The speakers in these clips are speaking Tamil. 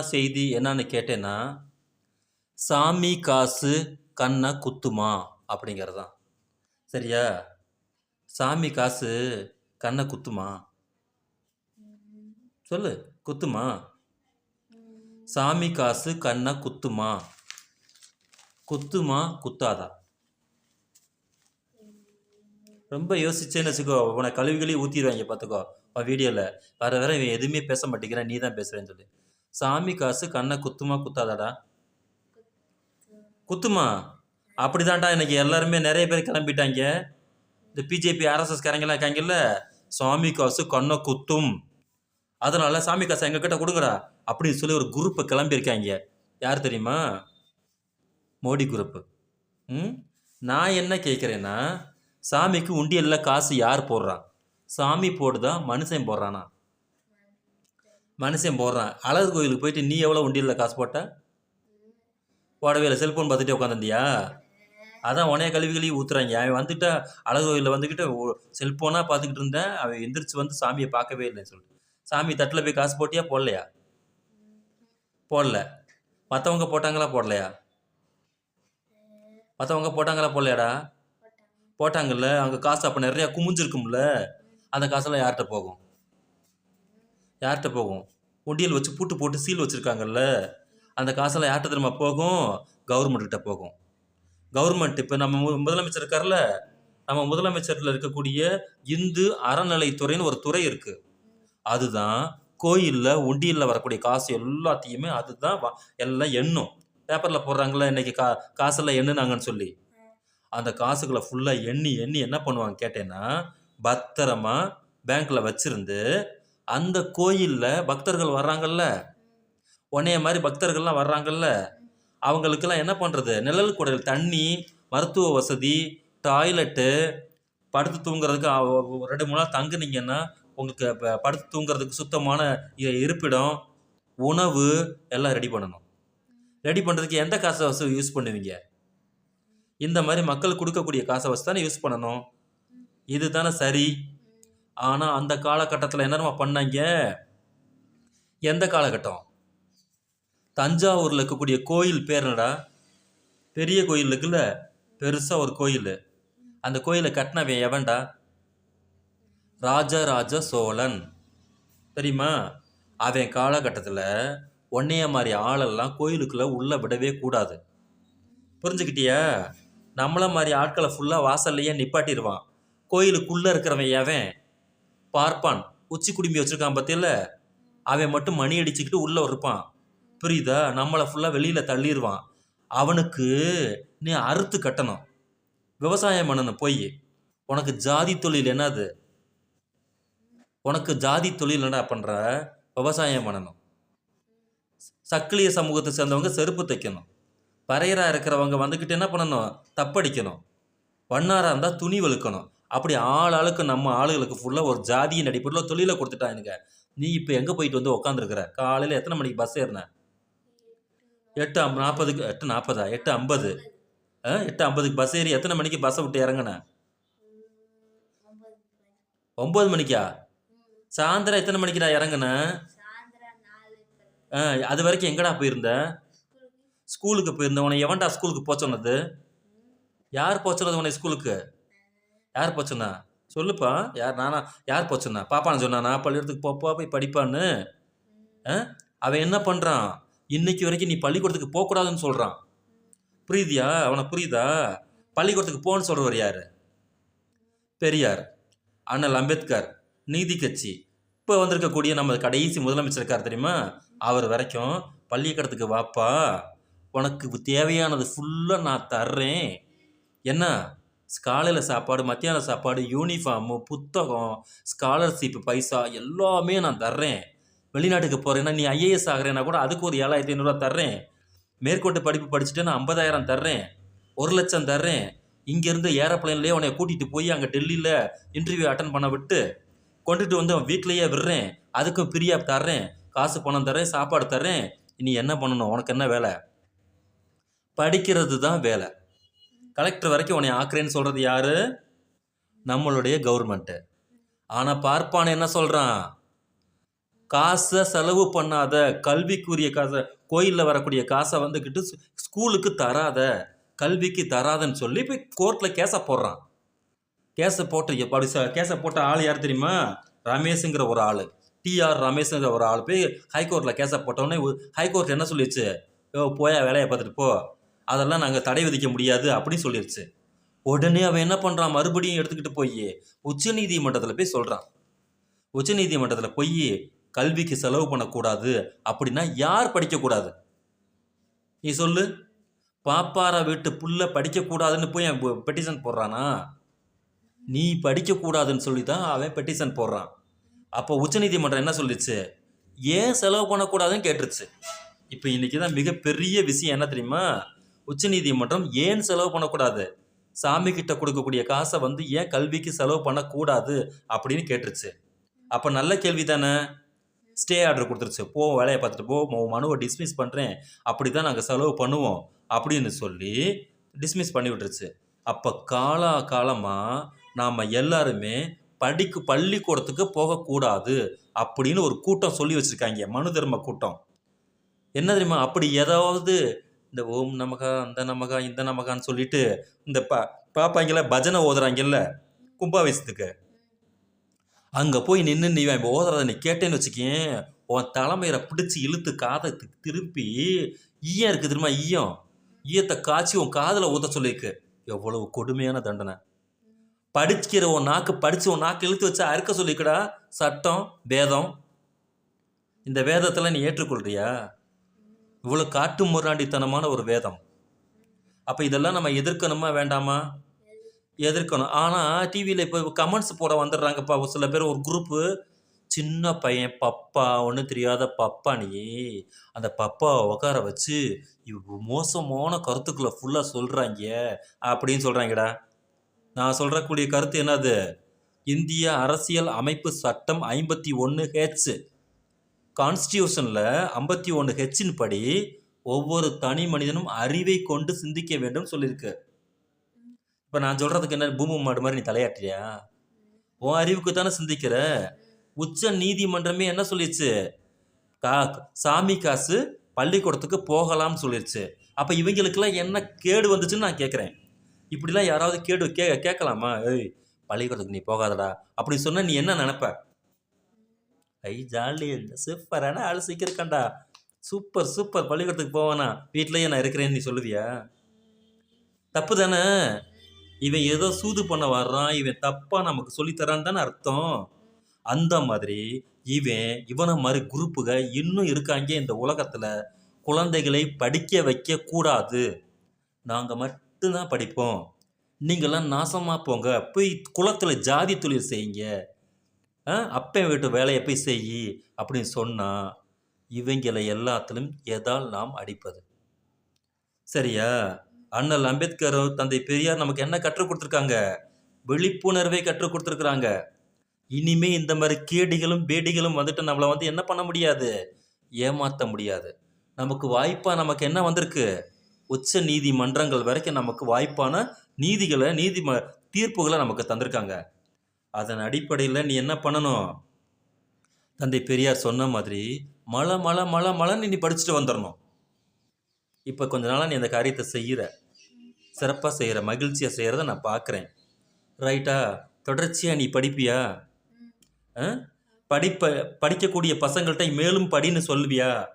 செய்தி என்னன்னு கேட்டேன்னா சாமி காசு கண்ணை குத்துமா? அப்படிங்கிறது தான் சரியா? சாமி காசு கண்ணை குத்துமா? சொல்லு குத்துமா? சாமி காசு கண்ணை குத்துமா? குத்துமா குத்தாதா? ரொம்ப யோசிச்சேன்னு வச்சுக்கோ உன கழுவிகளே ஊற்றிடுவாங்க பார்த்துக்கோ வீடியோவில் வர வர இவன் எதுவுமே பேச மாட்டேங்கிறான் நீ தான் பேசுகிறேன்னு சொல்லி. சாமி காசு கண்ணை குத்துமா குத்தாதாடா? குத்துமா? அப்படிதான்டா இன்னைக்கு எல்லாருமே நிறைய பேர் கிளம்பிட்டாங்க. இந்த பிஜேபி ஆர்எஸ்எஸ் காரங்கெல்லாம் இருக்காங்கல்ல சாமி காசு கண்ணை குத்தும். அதனால சாமி காசு எங்ககிட்ட கொடுங்கடா அப்படின்னு சொல்லி ஒரு குரூப்பை கிளம்பியிருக்காங்க. யார் தெரியுமா? மோடி குரூப்பு ம்? நான் என்ன கேட்குறேன்னா சாமிக்கு உண்டியல்ல காசு யார் போடுறான் சாமி போடுதா மனுஷன் போடுறானா? மனுஷன் போடுறான். அழகு கோயிலுக்கு போயிட்டு நீ எவ்வளோ உண்டியல்ல காசு போட்ட? போடவே இல்லை செல்ஃபோன் பார்த்துட்டே உட்காந்துருந்தியா? அதான் உனைய கழுவி ஊத்துறாய் அவன் வந்துட்டா அழகு கோயிலில் வந்துக்கிட்டு செல்ஃபோனாக பார்த்துக்கிட்டு இருந்தேன். அவன் எந்திரிச்சு வந்து சாமியை பார்க்கவே இல்லைன்னு சொல்லிட்டு. சாமி தட்டில் போய் காசு போட்டியா? போடலையா? போடல. மற்றவங்க போட்டாங்களா? போடலையா? மற்றவங்க போட்டாங்களா? போடலையாடா? போட்டாங்கல்ல. அங்கே காசு அப்போ நிறையா குமிஞ்சிருக்கும்ல. அந்த காசெல்லாம் யார்கிட்ட போகும்? யார்கிட்ட போகும்? உண்டியல் வச்சு பூட்டு போட்டு சீல் வச்சுருக்காங்கல்ல. அந்த காசெல்லாம் யார்கிட்ட திரும்ப போகும்? கவர்மெண்ட்கிட்ட போகும். கவர்மெண்ட் இப்போ நம்ம மு- முதலமைச்சர் இருக்கார்ல. நம்ம முதலமைச்சரில் இருக்கக்கூடிய இந்து அறநிலைத்துறைன்னு ஒரு துறை இருக்குது அதுதான் கோயிலில் உண்டியலில் வரக்கூடிய காசு எல்லாத்தையுமே அதுதான் எல்லாம் எண்ணும். பேப்பரில் போடுறாங்களே இன்றைக்கி கா காசெல்லாம் எண்ணுனாங்கன்னு சொல்லி. அந்த காசுகளை ஃபுல்லாக எண்ணி எண்ணி என்ன பண்ணுவாங்க கேட்டேன்னா பத்திரமா பேங்க்கில் வச்சுருந்து அந்த கோயிலில் பக்தர்கள் வர்றாங்கல்ல? உன்னைய மாதிரி பக்தர்கள்லாம் வர்றாங்கல்ல? அவங்களுக்கெல்லாம் என்ன பண்ணுறது நிழல் குடல் தண்ணி மருத்துவ வசதி டாய்லெட்டு படுத்து தூங்குறதுக்கு ரெண்டு மூணு நாள் தங்குனீங்கன்னா உங்களுக்கு படுத்து தூங்குறதுக்கு சுத்தமான இருப்பிடம் உணவு எல்லாம் ரெடி பண்ணணும். ரெடி பண்ணுறதுக்கு எந்த காசை வசதி யூஸ் பண்ணுவீங்க? இந்த மாதிரி மக்கள் கொடுக்கக்கூடிய காசை வச்சு தானே யூஸ் பண்ணணும். இதுதானே சரி. ஆனால் அந்த காலகட்டத்தில் என்னமா பண்ணாங்க? எந்த காலகட்டம்? தஞ்சாவூரில் இருக்கக்கூடிய கோயில் பேர் என்னடா? பெரிய கோயில் இருக்குல்ல? பெருசாக ஒரு கோயில். அந்த கோயிலை கட்டினவன் எவன்டா? ராஜராஜ சோழன். தெரியுமா? அவன் காலகட்டத்தில் ஒன்னைய மாதிரி ஆளெல்லாம் கோயிலுக்குள்ளே உள்ளே விடவே கூடாது. புரிஞ்சுக்கிட்டியா? நம்மள மாதிரி ஆட்களை ஃபுல்லாக வாசல்லையே நிப்பாட்டிடுவான் கோயிலுக்குள்ளே இருக்கிறவன் எவன்? பார்ப்பான். உச்சி குடும்பி வச்சுருக்கான் பத்தியில அவன் மட்டும் மணி அடிச்சுக்கிட்டு உள்ளே இருப்பான். புரியுதா? நம்மளை ஃபுல்லாக வெளியில் தள்ளிடுவான் அவனுக்கு நீ அறுத்து கட்டணும். விவசாயம் பண்ணணும் போய். உனக்கு ஜாதி தொழில் என்னது உனக்கு ஜாதி தொழில் என்ன பண்ணுற விவசாயம் பண்ணணும். சக்கிலிய சமூகத்தை சேர்ந்தவங்க செருப்பு தைக்கணும். பறையரா இருக்கிறவங்க வந்துக்கிட்டு என்ன பண்ணணும்? தப்படிக்கணும். வண்ணாரா இருந்தால் துணி வலுக்கணும் அப்படி ஆள் ஆளுக்கு நம்ம ஆளுகளுக்கு ஃபுல்லாக ஒரு ஜாதியின் அடிப்படையில் தொழிலை கொடுத்துட்டானுங்க. நீ இப்போ எங்கே போயிட்டு வந்து உக்காந்துருக்குற? காலையில் எத்தனை மணிக்கு பஸ் ஏறின? எட்டு நாற்பதுக்கு எட்டு நாற்பதா எட்டு ஐம்பது. ஆ எட்டு ஐம்பதுக்கு பஸ் ஏறி எத்தனை மணிக்கு பஸ்ஸை விட்டு இறங்குன? ஒம்பது மணிக்கா? சாயந்தரம் எத்தனை மணிக்குடா இறங்குன? ஆ அது வரைக்கும் எங்கடா போயிருந்த? ஸ்கூலுக்கு போயிருந்த. உன்னை எவன்டா ஸ்கூலுக்கு போச்சோன்னது யார் போக உன்னை ஸ்கூலுக்கு? யார் போச்சுண்ணா சொல்லுப்பா. யார் நானா? யார் போக சொன்னா பாப்பான்னு சொன்னானா? பள்ளிக்கூடத்துக்கு போப்பா போய் படிப்பான்னு. ஆ? அவன் என்ன பண்ணுறான் இன்னைக்கு வரைக்கும் நீ பள்ளிக்கூடத்துக்கு போகக்கூடாதுன்னு சொல்கிறான் புரியுதியா? அவனை புரியுதா? பள்ளிக்கூடத்துக்கு போன்னு சொல்கிறவர் யார்? பெரியார். அண்ணல் அம்பேத்கர். நீதி கட்சி. இப்போ வந்திருக்கக்கூடிய நம்ம கடைசி முதலமைச்சர் இருக்கார் தெரியுமா? அவர் வரைக்கும் பள்ளிக்கூடத்துக்கு வாப்பா. உனக்கு தேவையானது ஃபுல்லாக நான் தர்றேன். என்ன? காலையில் சாப்பாடு மத்தியான சாப்பாடு யூனிஃபார்மு புத்தகம் ஸ்காலர்ஷிப்பு பைசா எல்லாமே நான் தர்றேன். வெளிநாட்டுக்கு போகிறேன்னா நீ ஐஏஎஸ் ஆகிறேன்னா கூட அதுக்கு ஒரு ஏழாயிரத்தி ஐநூறுரூவா தர்றேன். மேற்கோட்டு படிப்பு படிச்சுட்டு நான் ஐம்பதாயிரம் தர்றேன். ஒரு லட்சம் தர்றேன். இங்கேருந்து ஏரோப்ளைன்லேயே உன்னை கூட்டிகிட்டு போய் அங்கே டெல்லியில் இன்டர்வியூ அட்டன் பண்ண விட்டு கொண்டுட்டு வந்து அவன் வீட்லேயே விடுறேன். அதுக்கும் ஃப்ரீயாக தர்றேன். காசு பணம் தர்றேன் சாப்பாடு தர்றேன். நீ என்ன பண்ணணும்? உனக்கு என்ன வேலை? படிக்கிறது தான் வேலை. கலெக்டர் வரைக்கும் உன்னை ஆக்குறேன்னு சொல்கிறது யாரு? நம்மளுடைய கவர்மெண்ட்டு ஆனால் பார்ப்பான் என்ன சொல்கிறான் காசை செலவு பண்ணாத கல்விக்குரிய காசை கோயிலில் வரக்கூடிய காசை வந்துக்கிட்டு ஸ்- ஸ்கூலுக்கு தராத கல்விக்கு தராதன்னு சொல்லி போய் கோர்ட்டில் கேஸை போடுறான். கேஸை போட்டு அப்படி ச- கேஸை போட்ட ஆள் யார் தெரியுமா? ரமேஷுங்கிற ஒரு ஆள். டிஆர் ரமேஷுங்கிற ஒரு ஆள் போய் ஹைகோர்ட்டில் கேஸை போட்டோடனே ஹைகோர்ட் என்ன சொல்லிடுச்சு போயா வேலையை பார்த்துட்டு போ. அதெல்லாம் நாங்கள் தடை விதிக்க முடியாது அப்படின்னு சொல்லிடுச்சு உடனே அவன் என்ன பண்ணுறான் மறுபடியும் எடுத்துக்கிட்டு போய் உச்சநீதிமன்றத்தில் போய் சொல்கிறான் உச்சநீதிமன்றத்தில் போய் கல்விக்கு செலவு பண்ணக்கூடாது அப்படின்னா யார் படிக்கக்கூடாது? நீ சொல்லு. பாப்பாரா வீட்டு புள்ள படிக்கக்கூடாதுன்னு போய் பெட்டிஷன் போடுறானா? நீ படிக்கக்கூடாதுன்னு சொல்லி தான் அவன் பெட்டிஷன் போடுறான். அப்போ உச்சநீதிமன்றம் என்ன சொல்லிச்சு? ஏன் செலவு பண்ணக்கூடாதுன்னு கேட்டுருச்சு. இப்போ இன்றைக்கி தான் மிகப்பெரிய விஷயம் என்ன தெரியுமா? உச்சநீதிமன்றம் ஏன் செலவு பண்ணக்கூடாது? சாமி கிட்ட கொடுக்கக்கூடிய காசை வந்து ஏன் கல்விக்கு செலவு பண்ணக்கூடாது அப்படின்னு கேட்டுருச்சு. அப்போ நல்ல கேள்வி தானே? ஸ்டே ஆர்டர் கொடுத்துருச்சு. போ வேலையை பார்த்துட்டு போ உன் மனுவை டிஸ்மிஸ் பண்ணுறேன் அப்படி தான் நாங்கள் செலவு பண்ணுவோம் அப்படின்னு சொல்லி டிஸ்மிஸ் பண்ணி விட்டுருச்சு. அப்போ காலா காலமாக நாம் எல்லாருமே படிக்கு பள்ளிக்கூடத்துக்கு போகக்கூடாது அப்படின்னு ஒரு கூட்டம் சொல்லி வச்சுருக்காங்க. மனு தர்ம கூட்டம். என்ன தெரியுமா? அப்படி ஏதாவது இந்த ஓம் நமகா அந்த நமகா இந்த நமகான்னு சொல்லிட்டு இந்த பா பாப்பாங்கள பஜனை ஓதுறாங்கல்ல கும்பாவேசத்துக்கு அங்கே போய் நின்று நீ இப்போ ஓதுறத நீ கேட்டேன்னு வச்சுக்கேன் உன் தலைமையில பிடிச்சி இழுத்து காதை திருப்பி ஈயம் இருக்கு தெரியுமா ஈயம்? ஈயத்தை காய்ச்சி உன் காதில் ஊத சொல்லியிருக்கு. எவ்வளவு கொடுமையான தண்டனை. படிக்கிற உன் நாக்கு படிச்சு உன் நாக்கு இழுத்து வச்சு அறுக்க சொல்லிக்கடா சட்டம் வேதம். இந்த வேதத்தில் நீ ஏற்றுக்கொள்றியா? இவ்வளோ காட்டு முராண்டித்தனமான ஒரு வேதம். அப்போ இதெல்லாம் நம்ம எதிர்க்கணுமா வேண்டாமா? எதிர்க்கணும். ஆனால் டிவியில் இப்போ கமெண்ட்ஸ் போட வந்துடுறாங்கப்பா. ஒரு சில பேர் ஒரு குரூப்பு சின்ன பையன் பப்பா ஒன்றும் தெரியாத பப்பா நீ. அந்த பப்பாவை உட்கார வச்சு இவ் மோசமான கருத்துக்களை ஃபுல்லாக சொல்கிறாங்க அப்படின்னு சொல்கிறாங்கடா நான் சொல்கிறக்கூடிய கருத்து என்னது? இந்திய அரசியல் அமைப்பு சட்டம் ஐம்பத்தி ஒன்று ஹெச் கான்ஸ்டியூஷனில் ஐம்பத்தி ஒன்று ஹெச்சின் படி ஒவ்வொரு தனி மனிதனும் அறிவை கொண்டு சிந்திக்க வேண்டும் சொல்லியிருக்கு. இப்போ நான் சொல்கிறதுக்கு என்ன பூமி மாடு மாதிரி நீ தலையாட்டுறியா? உன் அறிவுக்கு தானே சிந்திக்கிற? உச்ச நீதிமன்றமே என்ன சொல்லிடுச்சு கா சாமி காசு பள்ளிக்கூடத்துக்கு போகலாம்னு சொல்லிடுச்சு அப்போ இவங்களுக்கெல்லாம் என்ன கேடு வந்துச்சுன்னு நான் கேட்குறேன் இப்படிலாம் யாராவது கேடு கே கேட்கலாமா? ஏய் பள்ளிக்கூடத்துக்கு நீ போகாதடா. அப்படி சொன்னால் நீ என்ன நினப்ப? ஐ ஜாலி சூப்பரான ஆள் சீக்கிரக்கண்டா சூப்பர் சூப்பர் பள்ளிக்கூடத்துக்கு போவானா? வீட்டிலேயே நான் இருக்கிறேன்னு நீ சொல்லுவியா தப்பு தானே? இவன் ஏதோ சூது பண்ண வர்றான் இவன் தப்பாக நமக்கு சொல்லித்தரான்னு தானே அர்த்தம். அந்த மாதிரி இவன் இவனை மாதிரி குரூப்புக இன்னும் இருக்காங்க இந்த உலகத்தில். குழந்தைகளை படிக்க வைக்க கூடாது. நாங்கள் மட்டும்தான் படிப்போம். நீங்களாம் நாசமாக போங்க. போய் குளத்தில் ஜாதி தொழில் செய்யுங்க. அப்பன் வீட்டு வேலையை போய் செய் அப்படின்னு சொன்னால் இவங்களை எல்லாத்திலும் எதால் நாம் அடிப்பது? சரியா? அண்ணல் அம்பேத்கர் தந்தை பெரியார் நமக்கு என்ன கற்றுக் கொடுத்துருக்காங்க? விழிப்புணர்வை கற்றுக் கொடுத்துருக்குறாங்க. இனிமே இந்த மாதிரி கேடிகளும் பேடிகளும் வந்துட்டு நம்மளை வந்து என்ன பண்ண முடியாது? ஏமாற்ற முடியாது. நமக்கு வாய்ப்பாக நமக்கு என்ன வந்திருக்கு? உச்ச நீதிமன்றங்கள் வரைக்கும் நமக்கு வாய்ப்பான நீதிகளை நீதி தீர்ப்புகளை நமக்கு தந்திருக்காங்க. அதன் அடிப்படையில் நீ என்ன பண்ணணும்? தந்தை பெரியார் சொன்ன மாதிரி மழை மழை மழை மழைன்னு நீ படிச்சுட்டு வந்துடணும் இப்போ கொஞ்ச நாளாக நீ அந்த காரியத்தை செய்கிற சிறப்பாக செய்கிற மகிழ்ச்சியாக செய்கிறத நான் பார்க்குறேன் ரைட்டா தொடர்ச்சியாக நீ படிப்பியா? ஆ? படிப்ப படிக்கக்கூடிய பசங்கள்கிட்ட மேலும் படின்னு சொல்லுவியா?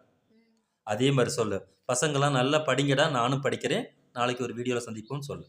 அதே மாதிரி சொல்லு. பசங்களாம் நல்லா படிங்கடா நானும் படிக்கிறேன். நாளைக்கு ஒரு வீடியோவில் சந்திப்போம்னு சொல்லு.